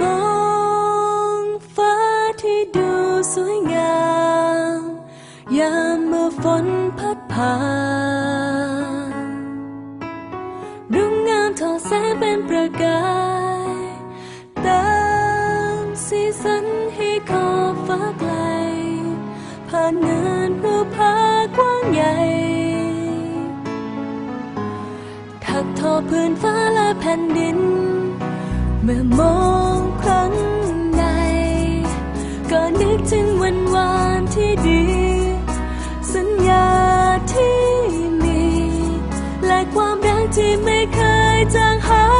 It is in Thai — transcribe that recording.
มองฟ้าที่ดูสวยงาม ยามเมื่อฝนพัดผ่านรุ่งงามทอแสงเป็นประกายเติมสีสันให้ขอบฟ้าไกล ผ่านเนินภูผากว้างใหญ่ถักทอพื้นฟ้าและแผ่นดิน มื่อมองครั้งใน ก็นึกถึงวันวานที่ดี สัญญาที่มี และความรักที่ไม่เคยจางหาย